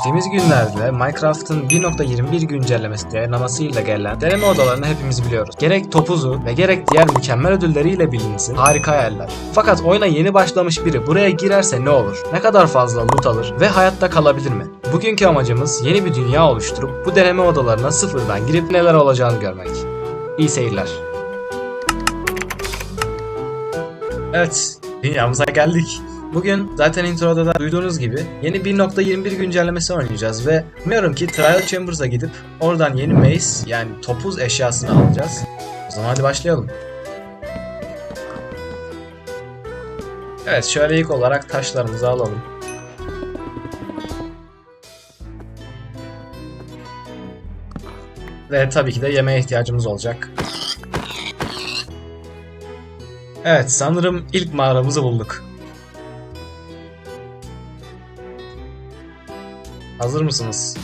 Geçtiğimiz günlerde Minecraft'ın 1.21 güncellemesi yayınlamasıyla gelen deneme odalarını hepimiz biliyoruz. Gerek topuzu ve gerek diğer mükemmel ödülleriyle bilinsin harika hayaller. Fakat oyuna yeni başlamış biri buraya girerse ne olur? Ne kadar fazla loot alır ve hayatta kalabilir mi? Bugünkü amacımız yeni bir dünya oluşturup bu deneme odalarına sıfırdan girip neler olacağını görmek. İyi seyirler. Evet, dünyamıza geldik. Bugün zaten introda da duyduğunuz gibi yeni 1.21 güncellemesi oynayacağız ve umuyorum ki Trial Chambers'a gidip oradan yeni mace yani topuz eşyasını alacağız. O zaman hadi başlayalım. Evet şöyle ilk olarak taşlarımızı alalım. Ve tabii ki de yemeğe ihtiyacımız olacak. Evet sanırım ilk mağaramızı bulduk. Hazır mısınız?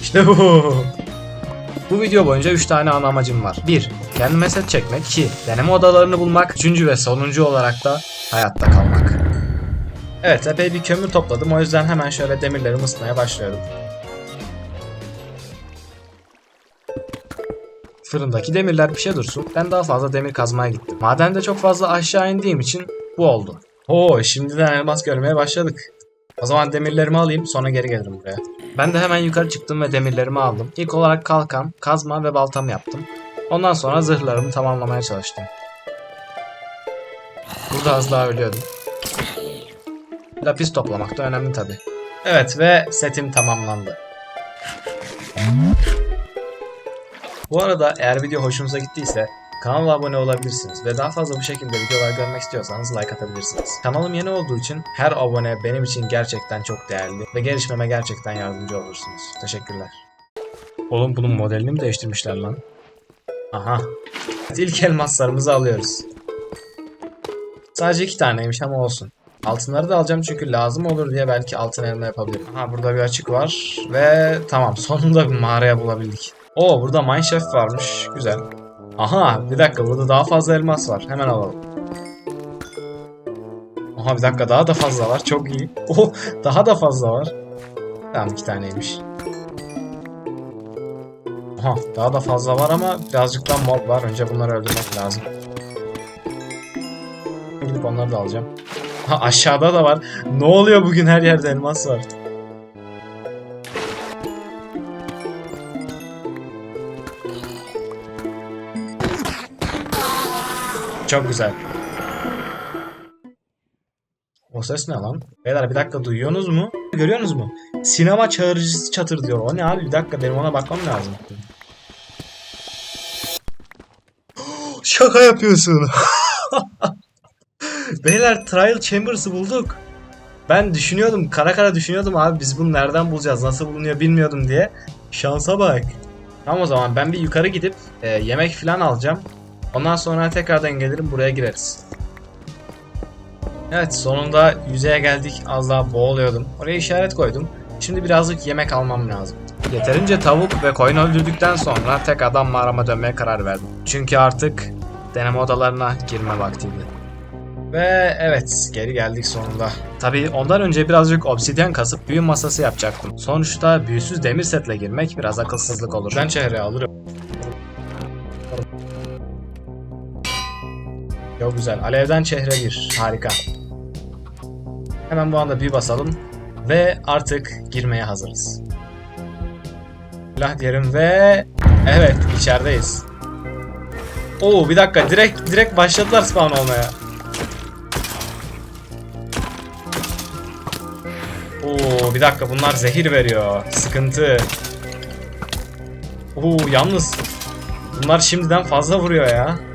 İşte bu. Bu video boyunca 3 tane ana amacım var. 1. Kendime set çekmek. 2. Deneme odalarını bulmak. 3. ve sonuncu olarak da hayatta kalmak. Evet epey bir kömür topladım o yüzden hemen şöyle demirlerimi ısıtmaya başlıyorum. Fırındaki demirler pişe dursun. Ben daha fazla demir kazmaya gittim. Madende çok fazla aşağı indiğim için bu oldu. Oo şimdiden elmas görmeye başladık. O zaman demirlerimi alayım sonra geri gelirim buraya. Ben de hemen yukarı çıktım ve demirlerimi aldım. İlk olarak kalkan, kazma ve baltamı yaptım. Ondan sonra zırhlarımı tamamlamaya çalıştım. Burada az daha ölüyordum. Lapis toplamak da önemli tabi. Evet ve setim tamamlandı. Bu arada eğer video hoşunuza gittiyse kanala abone olabilirsiniz ve daha fazla bu şekilde videolar görmek istiyorsanız like atabilirsiniz. Kanalım yeni olduğu için her abone benim için gerçekten çok değerli ve gelişmeme gerçekten yardımcı olursunuz. Teşekkürler. Oğlum bunun modelini mi değiştirmişler lan? Aha. İlk elmaslarımızı alıyoruz. Sadece iki taneymiş ama olsun. Altınları da alacağım çünkü lazım olur diye belki altın elma yapabilirim. Aha burada bir açık var ve tamam sonunda bir mağaraya bulabildik. Oo burada Mineshaft varmış. Güzel. Aha bir dakika burada daha fazla elmas var. Hemen alalım. Aha bir dakika daha da fazla var. Çok iyi. Oh daha da fazla var. Tamam iki taneymiş. Aha daha da fazla var ama birazcık daha mob var. Önce bunları öldürmek lazım. Gidip onları da alacağım. Ha aşağıda da var. Ne oluyor bugün her yerde elmas var. Çok güzel. O ses ne lan? Beyler bir dakika duyuyorsunuz mu? Görüyorsunuz mu? Sinema çağrıcısı çatır diyor. O ne abi? Bir dakika benim ona bakmam lazım. Şaka yapıyorsun. Beyler Trial Chambers'ı bulduk. Ben düşünüyordum, kara kara düşünüyordum abi biz bunu nereden bulacağız, nasıl bulunuyor bilmiyordum diye. Şansa bak. Tamam o zaman ben bir yukarı gidip e, yemek falan alacağım. Ondan sonra tekrardan gelirim buraya gireriz. Evet sonunda yüzeye geldik. Az daha boğuluyordum. Oraya işaret koydum. Şimdi birazcık yemek almam lazım. Yeterince tavuk ve koyun öldürdükten sonra tek adam mağarama dönmeye karar verdim. Çünkü artık deneme odalarına girme vaktiydi. Ve evet geri geldik sonunda. Tabii ondan önce birazcık obsidyen kasıp büyü masası yapacaktım. Sonuçta büyüsüz demir setle girmek biraz akılsızlık olur. Ben çehre alırım. Çok güzel. Alevden çehre bir. Harika. Hemen bu anda bir basalım. Ve artık girmeye hazırız. Silah diyelim ve... Evet içerideyiz. Oo bir dakika direkt direkt başladılar spawn olmaya. Oo bir dakika bunlar zehir veriyor. Sıkıntı. Oo yalnız bunlar şimdiden fazla vuruyor ya.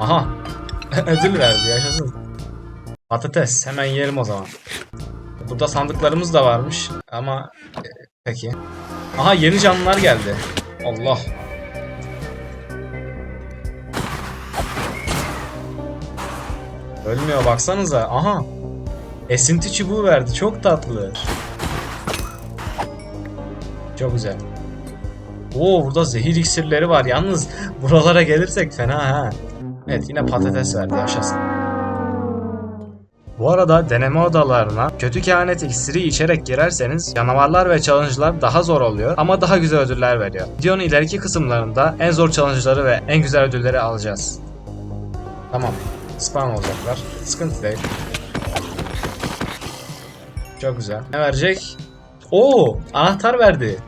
Aha. Ödül verdi yaşasın. Patates hemen yiyelim o zaman. Burada sandıklarımız da varmış ama e, peki. Aha yeni canlılar geldi. Allah. Ölmüyor baksanıza. Aha. Esinti çubuğu verdi. Çok tatlı. Çok güzel. Oo burada zehir iksirleri var. Yalnız buralara gelirsek fena ha. Evet yine patates verdi yaşasın. Bu arada deneme odalarına kötü kehanet iksiri içerek girerseniz canavarlar ve challenge'lar daha zor oluyor ama daha güzel ödüller veriyor. Videonun ileriki kısımlarında en zor challenge'ları ve en güzel ödülleri alacağız. Tamam. Spawn olacaklar. Sıkıntı değil. Çok güzel. Ne verecek? Oo, anahtar verdi.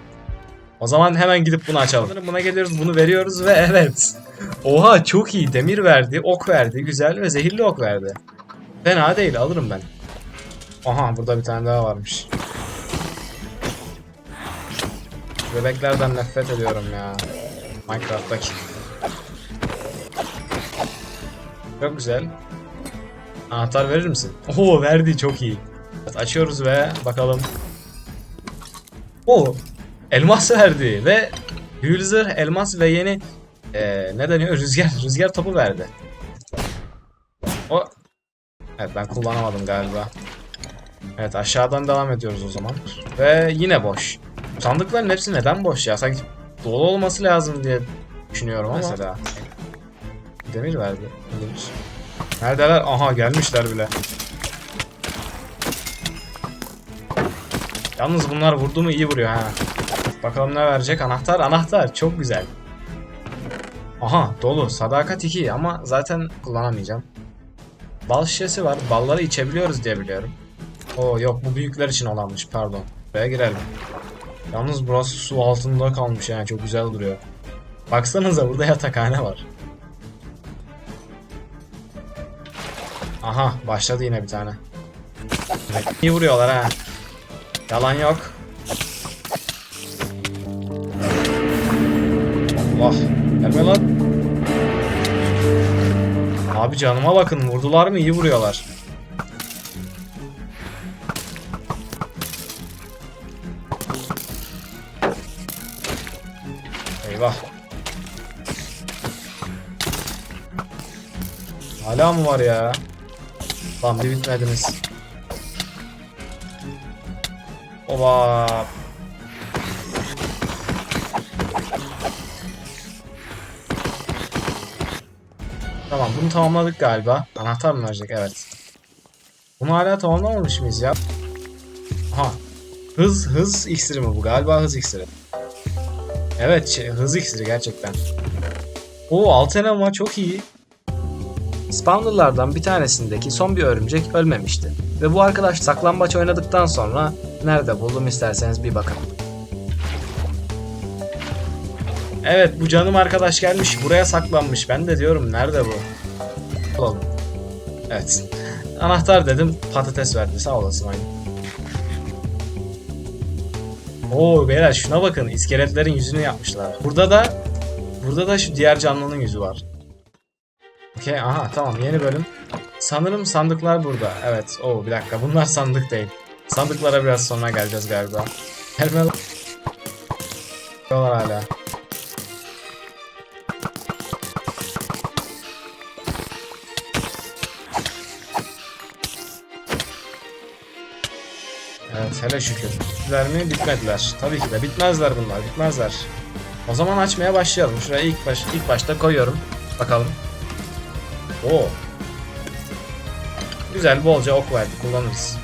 O zaman hemen gidip bunu açalım. Buna geliyoruz, bunu veriyoruz ve evet. Oha çok iyi. Demir verdi, ok verdi, güzel ve zehirli ok verdi. Fena değil, alırım ben. Aha burada bir tane daha varmış. Bebeklerden nefret ediyorum ya. Minecraft'taki. Çok güzel. Anahtar verir misin? Oo verdi çok iyi. Evet, açıyoruz ve bakalım. Oo elmas verdi ve zırh, elmas ve yeni eee ne deniyor rüzgar rüzgar topu verdi. O Evet ben kullanamadım galiba. Evet aşağıdan devam ediyoruz o zaman. Ve yine boş. Sandıkların hepsi neden boş ya? Sanki dolu olması lazım diye düşünüyorum ama. Mesela. Demir verdi. İlginç. Neredeler? Aha gelmişler bile. Yalnız bunlar vurdu mu iyi vuruyor ha. Bakalım ne verecek? Anahtar, anahtar. Çok güzel. Aha dolu. Sadakat 2 ama zaten kullanamayacağım. Bal şişesi var. Balları içebiliyoruz diye biliyorum. Oo yok bu büyükler için olanmış pardon. Buraya girelim. Yalnız burası su altında kalmış yani çok güzel duruyor. Baksanıza burada yatakhane var. Aha başladı yine bir tane. İyi vuruyorlar ha. Yalan yok. Allah. Gelme lan. Abi canıma bakın vurdular mı iyi vuruyorlar. Eyvah. Hala mı var ya? Lan bir bitmediniz. Oba. Tamam bunu tamamladık galiba. Anahtar mı verecek? Evet. Bunu hala tamamlamamış mıyız ya? Aha. Hız hız iksiri mi bu? Galiba hız iksiri. Evet şey, hız iksiri gerçekten. O alt elema çok iyi. Spawnerlardan bir tanesindeki son bir örümcek ölmemişti. Ve bu arkadaş saklambaç oynadıktan sonra nerede buldum isterseniz bir bakın. Evet bu canım arkadaş gelmiş buraya saklanmış. Ben de diyorum nerede bu? Oğlum. Evet. Anahtar dedim patates verdi sağ olasın aynı. Oo beyler şuna bakın iskeletlerin yüzünü yapmışlar. Burada da burada da şu diğer canlının yüzü var. Okey aha tamam yeni bölüm. Sanırım sandıklar burada. Evet. Oo bir dakika bunlar sandık değil. Sandıklara biraz sonra geleceğiz galiba. Gelme lan. Hala. Evet hele şükür. Bittiler mi? Bitmediler. Tabii ki de bitmezler bunlar. Bitmezler. O zaman açmaya başlayalım. Şuraya ilk baş ilk başta koyuyorum. Bakalım. Oo. Güzel bolca ok verdi. Kullanırız.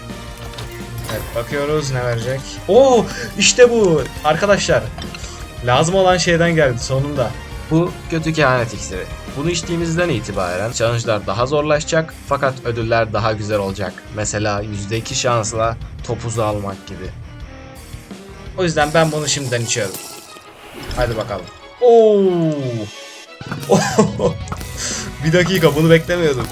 Evet bakıyoruz ne verecek. Oo işte bu. Arkadaşlar. Lazım olan şeyden geldi sonunda. Bu kötü kehanet iksiri. Bunu içtiğimizden itibaren challenge'lar daha zorlaşacak fakat ödüller daha güzel olacak. Mesela %2 şansla topuzu almak gibi. O yüzden ben bunu şimdiden içiyorum. Hadi bakalım. Oo. bir dakika bunu beklemiyordum.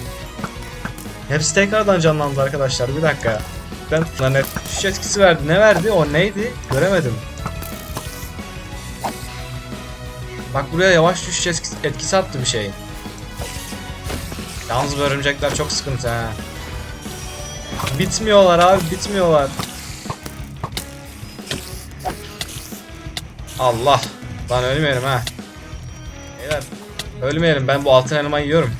Hepsi tekrardan canlandı arkadaşlar. Bir dakika. Ben lan hep şiş etkisi verdi. Ne verdi? O neydi? Göremedim. Bak buraya yavaş etkisi, etkisi attı bir şey. Yalnız bu örümcekler çok sıkıntı ha. Bitmiyorlar abi bitmiyorlar. Allah. Lan ölmeyelim ha. Beyler ölmeyelim ben bu altın elmayı yiyorum.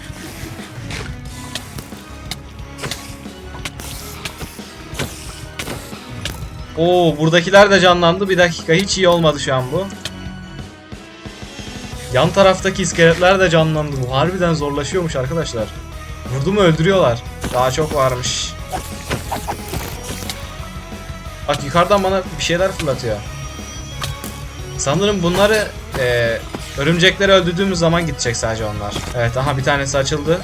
Oo buradakiler de canlandı. Bir dakika hiç iyi olmadı şu an bu. Yan taraftaki iskeletler de canlandı. Bu harbiden zorlaşıyormuş arkadaşlar. Vurdu mu öldürüyorlar. Daha çok varmış. Bak yukarıdan bana bir şeyler fırlatıyor. Sanırım bunları e, örümcekleri öldürdüğümüz zaman gidecek sadece onlar. Evet aha bir tanesi açıldı.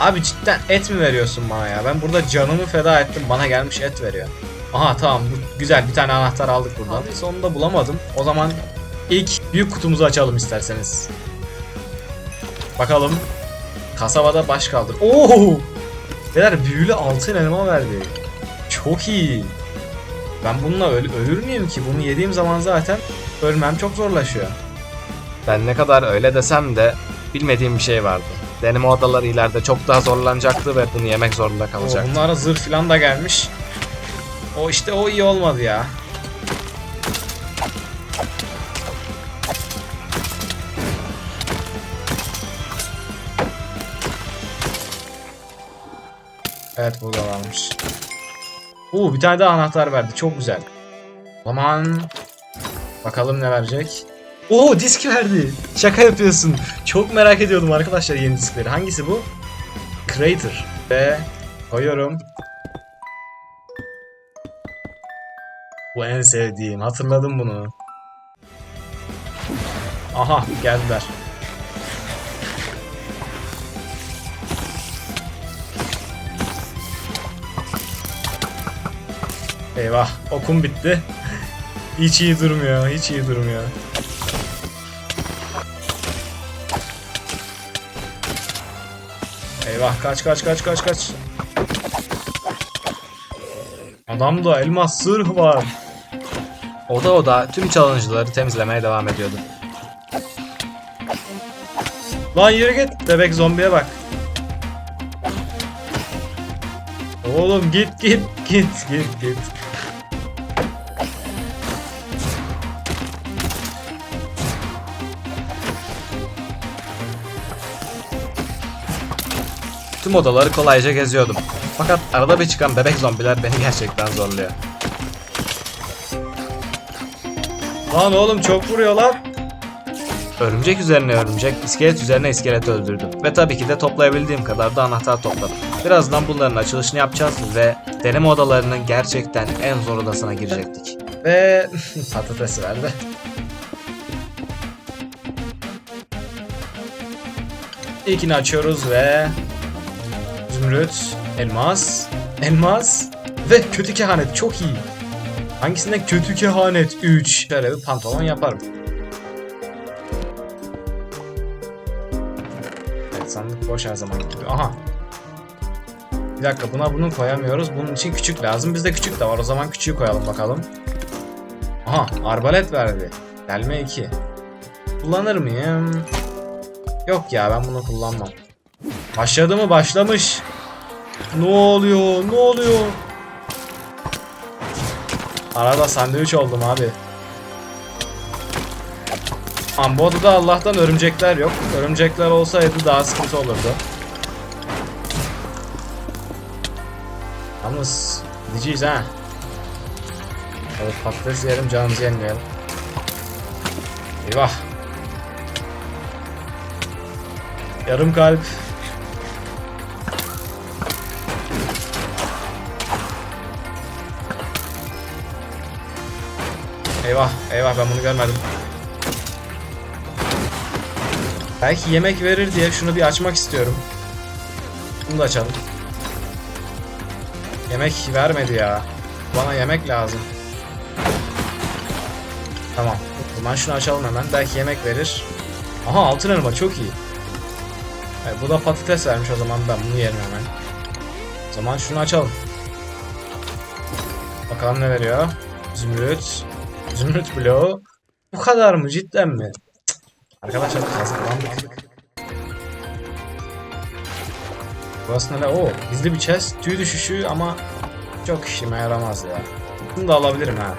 Abi cidden et mi veriyorsun bana ya? Ben burada canımı feda ettim. Bana gelmiş et veriyor. Aha tamam güzel bir tane anahtar aldık buradan. Sonunda bulamadım. O zaman ilk büyük kutumuzu açalım isterseniz. Bakalım. Kasabada baş kaldır. Oo! Beyler büyülü altın elma verdi. Çok iyi. Ben bununla öl ölür müyüm ki? Bunu yediğim zaman zaten ölmem çok zorlaşıyor. Ben ne kadar öyle desem de bilmediğim bir şey vardı. Deneme odaları ileride çok daha zorlanacaktı ve bunu yemek zorunda kalacaktım. Bunlara zırh falan da gelmiş. O işte o iyi olmadı ya. Evet burada varmış. Oo bir tane daha anahtar verdi. Çok güzel. O zaman bakalım ne verecek. Oo disk verdi. Şaka yapıyorsun. Çok merak ediyordum arkadaşlar yeni diskleri. Hangisi bu? Creator. Ve koyuyorum. Bu en sevdiğim. Hatırladım bunu. Aha geldiler. Eyvah okum bitti. Hiç iyi durmuyor, hiç iyi durmuyor. Eyvah kaç kaç kaç kaç kaç. Adamda elmas zırh var. Oda oda tüm challenge'ları temizlemeye devam ediyordu. Lan yürü git bebek zombiye bak. Oğlum git git git git git. Tüm odaları kolayca geziyordum. Fakat arada bir çıkan bebek zombiler beni gerçekten zorluyor. Lan oğlum çok vuruyorlar. Örümcek üzerine örümcek, iskelet üzerine iskelet öldürdüm. Ve tabii ki de toplayabildiğim kadar da anahtar topladım. Birazdan bunların açılışını yapacağız ve deneme odalarının gerçekten en zor odasına girecektik. Ve patates verdi. İlkini açıyoruz ve Zümrüt, elmas, elmas ve kötü kehanet çok iyi. Hangisinde kötü kehanet 3. Şöyle bir pantolon yaparım. Evet sandık boş her zaman gibi. Aha. Bir dakika buna bunu koyamıyoruz. Bunun için küçük lazım. Bizde küçük de var. O zaman küçüğü koyalım bakalım. Aha arbalet verdi. Delme 2. Kullanır mıyım? Yok ya ben bunu kullanmam. Başladı mı? Başlamış. Ne oluyor? Ne oluyor? Arada sandviç oldum abi. Ama bu odada Allah'tan örümcekler yok. Örümcekler olsaydı daha sıkıntı olurdu. Yalnız gideceğiz ha. Evet patates yiyelim canımızı yenmeyelim. Eyvah. Yarım kalp. Eyvah, eyvah ben bunu görmedim. Belki yemek verir diye şunu bir açmak istiyorum. Bunu da açalım. Yemek vermedi ya. Bana yemek lazım. Tamam. O zaman şunu açalım hemen. Belki yemek verir. Aha altın elma çok iyi. Evet, bu da patates vermiş o zaman ben bunu yerim hemen. O zaman şunu açalım. Bakalım ne veriyor. Zümrüt. Zümrüt bloğu. Bu kadar mı cidden mi? Cık. Arkadaşlar kazıklandık. Burası ne? Oo, gizli bir chest. Tüy düşüşü ama çok işime yaramaz ya. Bunu da alabilirim ha.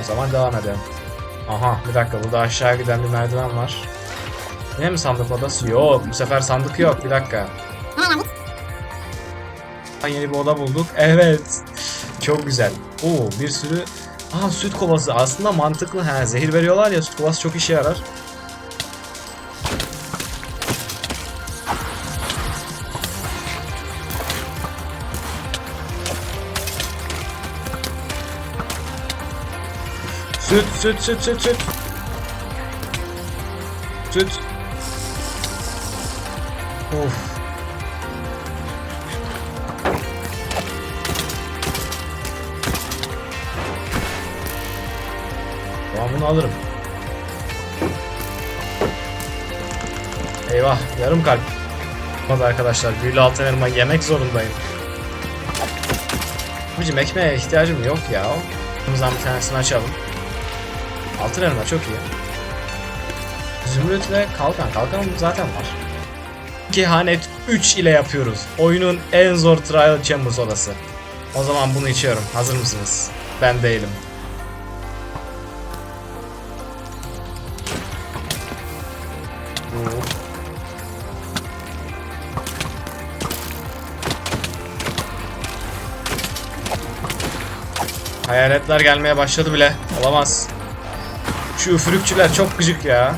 O zaman devam edelim. Aha bir dakika burada aşağı giden bir merdiven var. Yine mi sandık odası? Yok bu sefer sandık yok bir dakika yeni bir oda bulduk. Evet. Çok güzel. Oo bir sürü... Aa süt kovası aslında mantıklı. He, zehir veriyorlar ya süt kovası çok işe yarar. Süt süt süt süt süt. Süt. Of. Bunu alırım. Eyvah yarım kalp. Olmadı arkadaşlar büyülü altın elma yemek zorundayım. Abicim ekmeğe ihtiyacım yok ya. Bundan bir tanesini açalım. Altın elma çok iyi. Zümrüt ve kalkan. Kalkan zaten var. Kehanet 3 ile yapıyoruz. Oyunun en zor Trial Chambers odası. O zaman bunu içiyorum. Hazır mısınız? Ben değilim. Hayaletler gelmeye başladı bile. Olamaz. Şu üfürükçüler çok gıcık ya.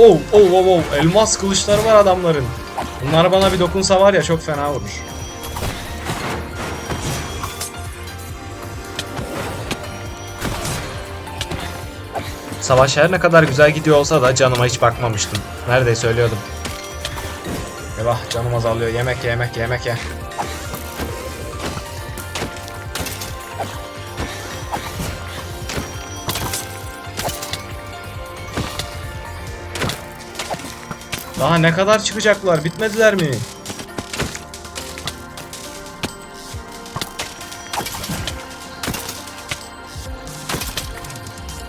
Oh oh oh oh elmas kılıçları var adamların. Bunlar bana bir dokunsa var ya çok fena vurur. Savaş her ne kadar güzel gidiyor olsa da canıma hiç bakmamıştım. Neredeyse ölüyordum. Eyvah canım azalıyor. Yemek ye yemek ye yemek ye. Daha ne kadar çıkacaklar? Bitmediler mi?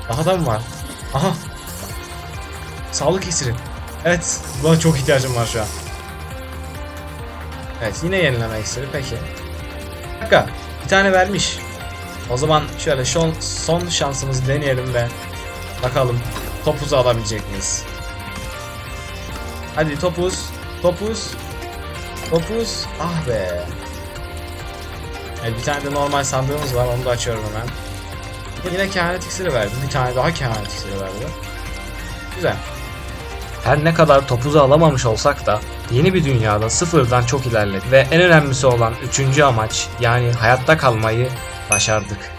Daha da mı var? Aha. Sağlık iksiri. Evet. Buna çok ihtiyacım var şu an. Evet yine yenileme iksiri. Peki. Bir dakika. Bir tane vermiş. O zaman şöyle son, son şansımızı deneyelim ve bakalım topuzu alabilecek miyiz? Hadi topuz. Topuz. Topuz. Ah be. Evet, bir tane de normal sandığımız var. Onu da açıyorum hemen. Yine kehanet iksiri verdi. Bir tane daha kehanet iksiri verdi. Güzel. Her ne kadar topuzu alamamış olsak da yeni bir dünyada sıfırdan çok ilerledik ve en önemlisi olan üçüncü amaç yani hayatta kalmayı başardık.